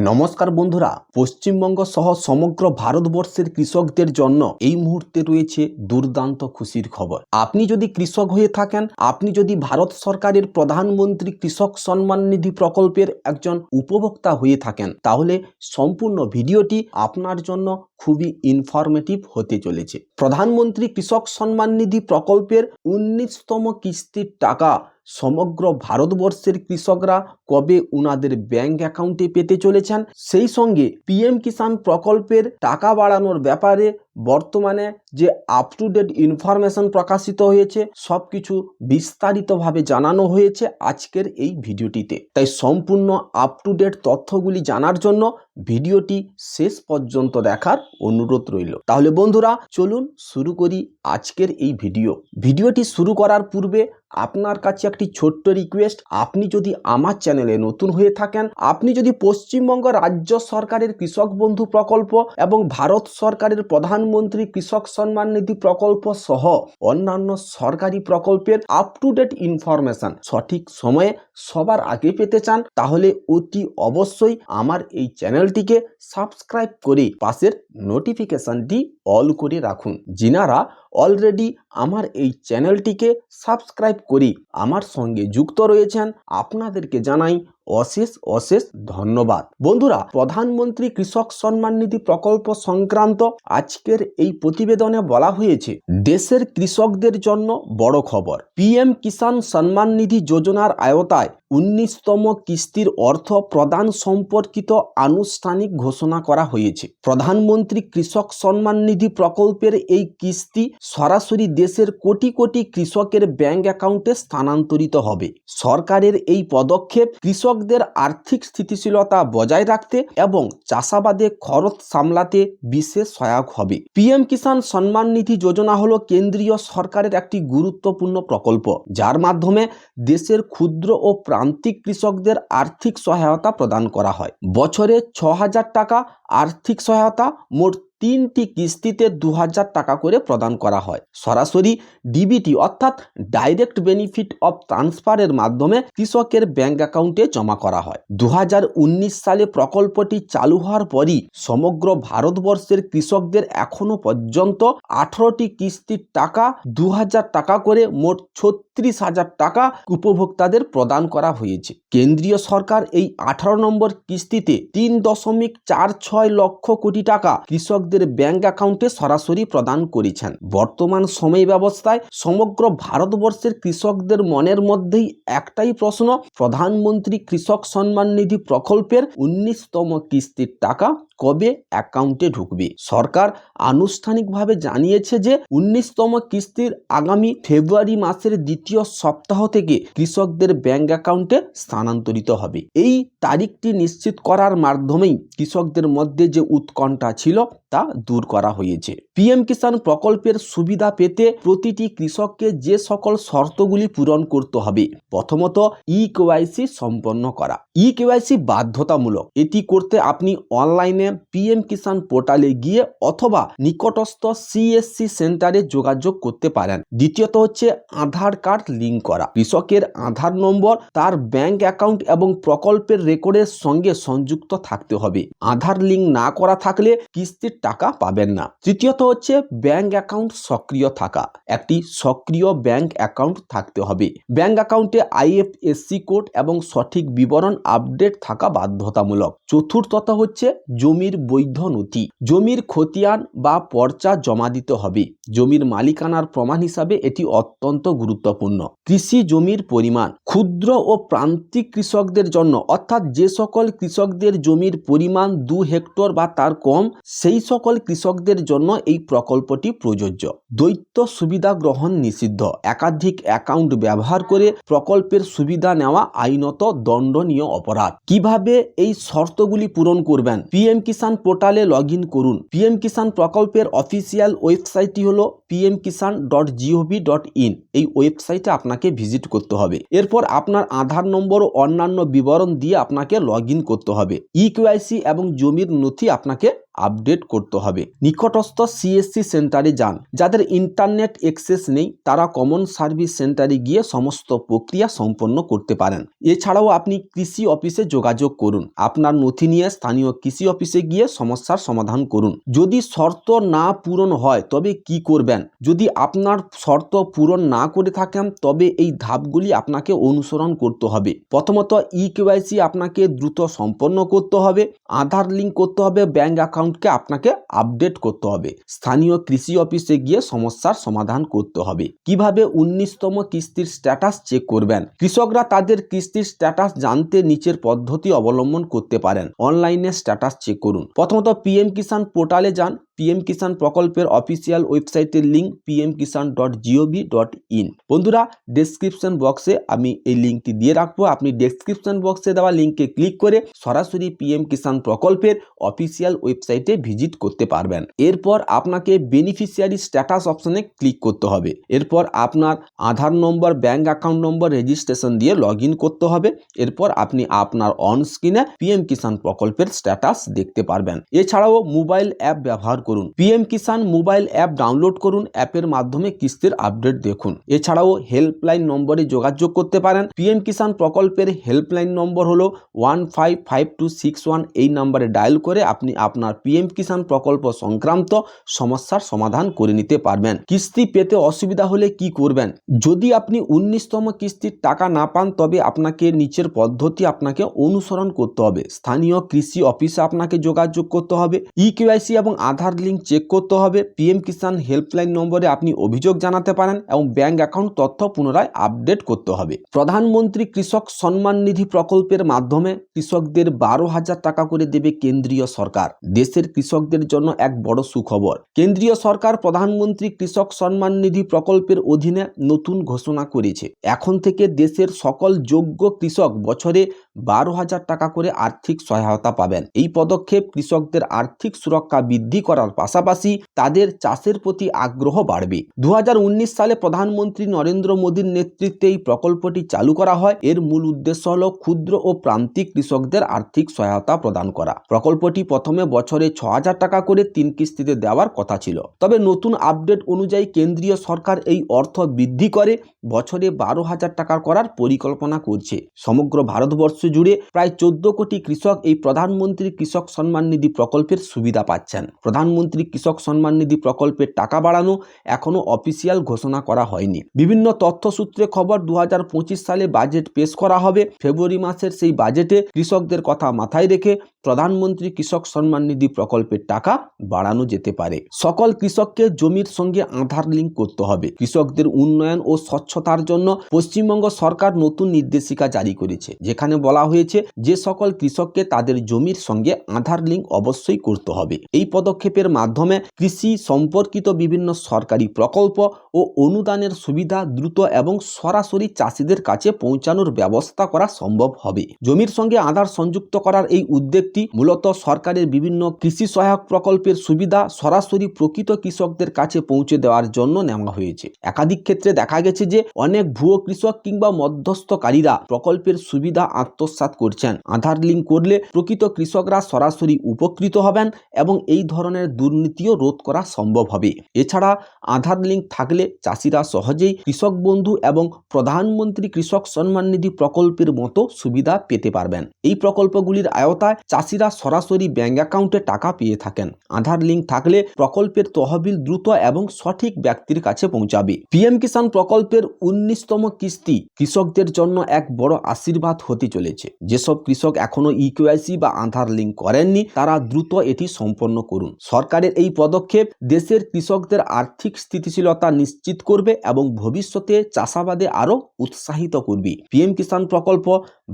নমস্কার বন্ধুরা, পশ্চিমবঙ্গ সহ সমগ্র ভারতবর্ষের কৃষকদের জন্য এই মুহূর্তে রয়েছে দুর্দান্ত খুশির খবর। আপনি যদি কৃষক হয়ে থাকেন, আপনি যদি ভারত সরকারের প্রধানমন্ত্রী কৃষক সম্মান নিধি প্রকল্পের একজন উপভোক্তা হয়ে থাকেন, তাহলে সম্পূর্ণ ভিডিওটি আপনার জন্য খুবই ইনফরমেটিভ হতে চলেছে। প্রধানমন্ত্রী কৃষক সম্মান নিধি প্রকল্পের উনিশতম কিস্তির টাকা সমগ্র ভারতবর্ষের কৃষকরা কবে উনাদের ব্যাংক অ্যাকাউন্টে পেতে চলেছেন? সেই সঙ্গে পিএম কিষাণ প্রকল্পের টাকা বাড়ানোর ব্যাপারে বর্তমানে যে আপ টু ডেট ইনফরমেশন প্রকাশিত হয়েছে সব কিছু বিস্তারিতভাবে জানানো হয়েছে আজকের এই ভিডিওটিতে। তাই সম্পূর্ণ আপ টু ডেট তথ্যগুলি জানার জন্য ভিডিওটি শেষ পর্যন্ত দেখার অনুরোধ রইল। তাহলে বন্ধুরা, চলুন শুরু করি আজকের এই ভিডিও। ভিডিওটি শুরু করার পূর্বে আপনার কাছে একটি ছোট্ট রিকোয়েস্ট আপনি যদি আমার চ্যানেলে নতুন হয়ে থাকেন, আপনি যদি পশ্চিমবঙ্গ রাজ্য সরকারের কৃষক বন্ধু প্রকল্প এবং ভারত সরকারের প্রধানমন্ত্রী কৃষক সম্মান নিধি প্রকল্প সহ অন্যান্য সরকারি প্রকল্পের আপ টু ডেট ইনফরমেশন সঠিক সময়ে সবার আগে পেতে চান, তাহলে অতি অবশ্যই আমার এই চ্যানেলটিকে সাবস্ক্রাইব করে পাশের নোটিফিকেশনটি অল করে রাখুন। যিনারা অলরেডি আমার এই চ্যানেলটিকে সাবস্ক্রাইব করি, আমার সঙ্গে যুক্ত রয়েছেন, আপনাদেরকে জানাই অশেষ অশেষ ধন্যবাদ। বন্ধুরা, প্রধানমন্ত্রী কৃষক সম্মান নিধি প্রকল্প সংক্রান্ত আজকের এই প্রতিবেদনে বলা হয়েছে, দেশের কৃষকদের জন্য বড় খবর। পিএম কিষাণ সম্মান নিধি যোজনার আয়তায় উনিশতম কিস্তির অর্থ প্রদান সম্পর্কিত আনুষ্ঠানিক ঘোষণা করা হয়েছে। প্রধানমন্ত্রী কৃষক সম্মান নিধি প্রকল্পের এই কিস্তি সরাসরি দেশের কোটি কোটি কৃষকের ব্যাংক অ্যাকাউন্টে স্থানান্তরিত হবে। সরকারের এই পদক্ষেপ কৃষকদের আর্থিক স্থিতিশীলতা বজায় রাখতে এবং চাষাবাদে খরচ সামলাতে বিশেষ সহায়ক হবে। পিএম কিষাণ সম্মান নিধি যোজনা হলো কেন্দ্রীয় সরকারের একটি গুরুত্বপূর্ণ প্রকল্প। যার মাধ্যমে দেশের ক্ষুদ্র ও প্রান্তিক কৃষকদের আর্থিক সহায়তা প্রদান করা হয়। বছরে ছ হাজার টাকা আর্থিক সহায়তা মোট তিনটি কিস্তিতে দু হাজার টাকা করে প্রদান করা হয়। সরাসরি ডিবিটি অর্থাৎ ডাইরেক্ট বেনিফিট অফ ট্রান্সফারের মাধ্যমে কৃষকের ব্যাংক অ্যাকাউন্টে জমা করা হয়। দু হাজার উনিশ সালে প্রকল্পটি চালু হওয়ার পরই সমগ্র ভারতবর্ষের কৃষকদের এখনও পর্যন্ত আঠারোটি কিস্তির টাকা দু হাজার টাকা করে মোট ছত্রিশ হাজার টাকা উপভোক্তাদের প্রদান করা হয়েছে। কেন্দ্রীয় সরকার এই আঠারো নম্বর কিস্তিতে তিন দশমিক চার ছয় লক্ষ কোটি টাকা কৃষকদের ব্যাংক অ্যাকাউন্টে সরাসরি প্রদান করেছেন। বর্তমান সময় ব্যবস্থায় সমগ্র ভারতবর্ষের কৃষকদের মনের মধ্যেই একটাই প্রশ্ন, প্রধানমন্ত্রী কৃষক সম্মান নিধি প্রকল্পের উনিশতম কিস্তির টাকা কবে অ্যাকাউন্টে ঢুকবে? সরকার আনুষ্ঠানিকভাবে জানিয়েছে যে, উনিশতম কিস্তির আগামী ফেব্রুয়ারি মাসের দ্বিতীয় সপ্তাহ থেকে কৃষকদের ব্যাংক অ্যাকাউন্টে স্থানান্তরিত হবে। এই তারিখটি নিশ্চিত করার মাধ্যমেই কৃষকদের মধ্যে যে উৎকণ্ঠা ছিল তা দূর করা হয়েছে। পিএম কিষাণ প্রকল্পের সুবিধা পেতে প্রতিটি কৃষককে যে সকল শর্তগুলি পূরণ করতে হবে, প্রথমত ই কেওয়াইসি সম্পন্ন করা। ই কেওয়াইসি বাধ্যতামূলক। এটি করতে আপনি অনলাইনে পিএম কিষাণ পোর্টালে গিয়ে অথবা নিকটস্থ সিএসসি সেন্টারে যোগাযোগ করতে পারেন। দ্বিতীয়ত হচ্ছে আধার কার্ড লিঙ্ক করা। কৃষকের আধার নম্বর, তার ব্যাংক অ্যাকাউন্ট এবং প্রকল্পের রেকর্ডের সঙ্গে সংযুক্ত থাকতে হবে। আধার লিঙ্ক না করা থাকলে কিস্তির টাকা পাবেন না। তৃতীয়ত হচ্ছে ব্যাংক অ্যাকাউন্ট সক্রিয় থাকা। একটি সক্রিয় ব্যাংক অ্যাকাউন্ট থাকতে হবে। ব্যাংক অ্যাকাউন্টে আইএফএসসি কোড এবং সঠিক বিবরণ আপডেট থাকা বাধ্যতামূলক। চতুর্থত হচ্ছে জমির বৈধ নথি। জমির খতিয়ান বা পর্চা জমা দিতে হবে। জমির মালিকানার প্রমাণ হিসাবে এটি অত্যন্ত গুরুত্বপূর্ণ। কৃষি জমির পরিমাণ। ক্ষুদ্র ও প্রান্তিক কৃষকদের জন্য, অর্থাৎ যে সকল কৃষকদের জমির পরিমাণ দু হেক্টর বা তার কম, সেই সকল কৃষকদের জন্য এই প্রকল্পটি প্রযোজ্য। দ্বৈত সুবিধা গ্রহণ নিষিদ্ধ। একাধিক অ্যাকাউন্ট ব্যবহার করে প্রকল্পের সুবিধা নেওয়া আইনত দণ্ডনীয় অপরাধ। কীভাবে এই শর্তগুলি পূরণ করবেন? পিএম কিষাণ পোর্টালে লগ করুন। পিএম কিষাণ প্রকল্পের অফিসিয়াল ওয়েবসাইটটি হলো P M Kisan dot G O V dot in এই ওয়েবসাইটে আপনাকে ভিজিট করতে হবে। এরপর আপনার আধার নম্বর ও অন্যান্য বিবরণ দিয়ে আপনাকে লগ করতে হবে। ই কেওয়াইসি এবং জমির নথি আপনাকে আপডেট করতে হবে। নিকটস্থ সিএসসি সেন্টারে যান। যাদের ইন্টারনেট অ্যাক্সেস নেই, তারা কমন সার্ভিস সেন্টারে গিয়ে সমস্ত প্রক্রিয়া সম্পন্ন করতে পারেন। এছাড়াও আপনি কৃষি অফিসে যোগাযোগ করুন। আপনার নথি নিয়ে স্থানীয় কৃষি অফিসে গিয়ে সমস্যার সমাধান করুন। যদি শর্ত না পূরণ হয়, তবে কি করবেন? যদি আপনার শর্ত পূরণ না করে থাকেন, তবে এই ধাপগুলি আপনাকে অনুসরণ করতে হবে। প্রথমত, ই কেওয়াইসি আপনাকে দ্রুত সম্পন্ন করতে হবে। আধার লিঙ্ক করতে হবে ব্যাংক অ্যাকাউন্টকে আপনাকে আপডেট করতে হবে। স্থানীয় কৃষি অফিসে গিয়ে সমস্যার সমাধান করতে হবে। কীভাবে উনিশতম কিস্তির স্ট্যাটাস চেক করবেন? কৃষকরা তাদের কিস্তির স্ট্যাটাস জানতে নিচের পদ্ধতি অবলম্বন করতে পারেন। অনলাইনে স্ট্যাটাস চেক করুন। প্রথমত পিএম কিষাণ পোর্টালে যান। পিএম কিষাণ প্রকল্পের অফিসিয়াল ওয়েবসাইটের link P M Kisan dot G O V dot in বন্ধুরা ডেসক্রিপশন বক্সে আমি এই লিঙ্কটি দিয়ে রাখব। আপনি ডেসক্রিপশন বক্সে দেওয়া লিঙ্কে ক্লিক করে সরাসরি পিএম কিষাণ প্রকল্পের অফিসিয়াল ওয়েবসাইটে ভিজিট করতে পারবেন। এরপর আপনাকে বেনিফিশিয়ারি স্ট্যাটাস অপশনে ক্লিক করতে হবে। এরপর আপনার Aadhaar number bank account number registration দিয়ে লগ করতে হবে। এরপর আপনি আপনার অন স্ক্রিনে পিএম কিষাণ প্রকল্পের স্ট্যাটাস দেখতে পারবেন। এছাড়াও মোবাইল অ্যাপ ব্যবহার করুন। P M Kisan mobile app download করুন। অ্যাপের মাধ্যমে কিস্তির আপডেট দেখুন। এছাড়াও হেল্পলাইন নম্বরে যোগাযোগ করতে পারেন। পিএম কিষান প্রকল্পের হেল্পলাইন নম্বর হলো one five five two six one এই নম্বরে ডায়াল করে আপনি আপনার পিএম কিষাণ প্রকল্প সংক্রান্ত সমস্যার সমাধান করে নিতে পারবেন। কিস্তি পেতে অসুবিধা হলে কি করবেন? যদি আপনি উনিশতম কিস্তির টাকা না পান, তবে আপনাকে নিচের পদ্ধতি আপনাকে অনুসরণ করতে হবে। স্থানীয় কৃষি অফিসে আপনাকে যোগাযোগ করতে হবে। ই কেওয়াইসি এবং আধার লিঙ্ক চেক করতে হবে। পিএম কিষাণ হেল্পলাইন নম্বরে আপনি অভিযোগ জানাতে পারেন এবং ব্যাঙ্ক অ্যাকাউন্ট তথ্য পুনরায় আপডেট করতে হবে। প্রধানমন্ত্রী কৃষক সম্মান নিধি প্রকল্পের মাধ্যমে কৃষকদের বারো হাজার টাকা করে দেবে কেন্দ্রীয় সরকার। দেশের কৃষকদের জন্য এক বড় সুখবর। কেন্দ্রীয় সরকার প্রধানমন্ত্রী কৃষক সম্মান নিধি প্রকল্পের অধীনে নতুন ঘোষণা করেছে। এখন থেকে দেশের সকল যোগ্য কৃষক বছরে বারো হাজার টাকা করে আর্থিক সহায়তা পাবেন। এই পদক্ষেপ কৃষকদের আর্থিক সুরক্ষা বৃদ্ধি করার পাশাপাশি তাদের চাষের প্রতি আগ্রহ বাড়বে। দু হাজার উনিশ সালে প্রধানমন্ত্রী নরেন্দ্র মোদীর নেতৃত্বে এই প্রকল্পটি চালু করা হয়। এর মূল উদ্দেশ্য হল ক্ষুদ্র ও প্রান্তিক কৃষকদের আর্থিক সহায়তা প্রদান করা। প্রকল্পটি প্রথমে বছরে ছ হাজার টাকা করে তিন কিস্তিতে দেওয়ার কথা ছিল। তবে নতুন আপডেট অনুযায়ী কেন্দ্রীয় সরকার এই অর্থ বৃদ্ধি করে, বছরে বারো হাজার টাকা করার পরিকল্পনা করছে। সমগ্র ভারতবর্ষ জুড়ে প্রায় চোদ্দ কোটি কৃষক এই প্রধানমন্ত্রী কৃষক সম্মান নিধি প্রকল্পের সুবিধা পাচ্ছেন। প্রধানমন্ত্রী কৃষক সম্মান নিধি প্রকল্পের টাকা বাড়ানো এখনও অফিসিয়াল ঘোষণা করা হয়নি। বিভিন্ন তথ্য সূত্রে খবর দু হাজার পঁচিশ সালে বাজেট পেশ করা হবে। ফেব্রুয়ারি মাসের সেই বাজেটে কৃষকদের কথা মাথায় রেখে প্রধানমন্ত্রী কৃষক সম্মান নিধি প্রকল্পের টাকা বাড়ানো যেতে পারে। সকল কৃষককে জমির সঙ্গে আধার লিঙ্ক করতে হবে। কৃষকদের উন্নয়ন ও স্বচ্ছতার জন্য পশ্চিমবঙ্গ সরকার নতুন নির্দেশিকা জারি করেছে, যেখানে বলা হয়েছে যে সকল কৃষককে তাদের জমির সঙ্গে আধার লিঙ্ক অবশ্যই করতে হবে। এই পদক্ষেপের মাধ্যমে কৃষি সম্পর্কিত বিভিন্ন সরকারি প্রকল্প ও অনুদানের সুবিধা দ্রুত এবং সরাসরি চাষিদের কাছে পৌঁছানোর ব্যবস্থা করা সম্ভব হবে। জমির সঙ্গে আধার সংযুক্ত করার এই উদ্যোগটি মূলত সরকারের বিভিন্ন কৃষি সহায়ক প্রকল্পের সুবিধা সরাসরি প্রকৃত কৃষকদের কাছে পৌঁছে দেওয়ার জন্য নেওয়া হয়েছে। একাধিক ক্ষেত্রে দেখা গেছে যে অনেক ভুয়ো কৃষক কিংবা মধ্যস্থকারীরা প্রকল্পের সুবিধা আত্মসাৎ করছেন। আধার লিঙ্ক করলে প্রকৃত কৃষকরা সরাসরি উপকৃত হবেন এবং এই ধরনের দুর্নীতিও রোধ করা সম্ভব হবে। এছাড়া আধার লিঙ্ক থাকলে চাষিরা সহজেই কৃষক বন্ধু এবং প্রধানমন্ত্রী কৃষক সম্মান নিধি প্রকল্পের মতো সুবিধা পেতে পারবেন। এই প্রকল্পগুলির আয়তায় চাষিরা সরাসরি ব্যাঙ্ক অ্যাকাউন্টে টাকা পেয়ে থাকেন। আধার লিঙ্ক থাকলে প্রকল্পের তহবিল দ্রুত এবং সঠিক ব্যক্তির কাছে পৌঁছাবে। পিএম কিষাণ প্রকল্পের উনিশতম কিস্তি কৃষকদের জন্য এক বড় আশীর্বাদ হতে চলেছে। যেসব কৃষক এখনও ইকেওয়াইসি বা আধার লিঙ্ক করেননি, তারা দ্রুত এটি সম্পন্ন করুন। সরকারের এই পদক্ষেপ দেশের কৃষকদের আর্থিক স্থিতিশীলতা নিশ্চিত করবে এবং ভবিষ্যতে চাষাবাদে আরও উৎসাহিত করবে। পিএম কিষাণ প্রকল্প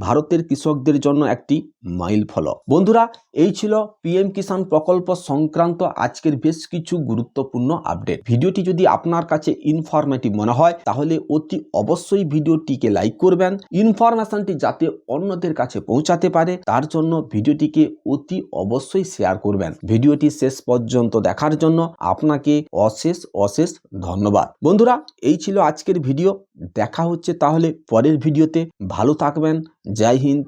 ভারতের কৃষকদের জন্য একটি মাইল ফল বন্ধুরা, এই ছিল পিএম কিষাণ প্রকল্প সংক্রান্ত আজকের বেশ কিছু গুরুত্বপূর্ণ আপডেট। ভিডিওটি যদি আপনার কাছে ইনফরমেটিভ মনে হয়, তাহলে অতি অবশ্যই ভিডিওটিকে লাইক করবেন। ইনফরমেশনটি যাতে অন্যদের কাছে পৌঁছাতে পারে, তার জন্য ভিডিওটিকে অতি অবশ্যই শেয়ার করবেন। ভিডিওটি শেষ পর্যন্ত দেখার জন্য আপনাকে অশেষ অশেষ ধন্যবাদ। বন্ধুরা, এই ছিল আজকের ভিডিও। দেখা হচ্ছে তাহলে পরের ভিডিওতে। ভালো থাকবেন জয় হিন্দ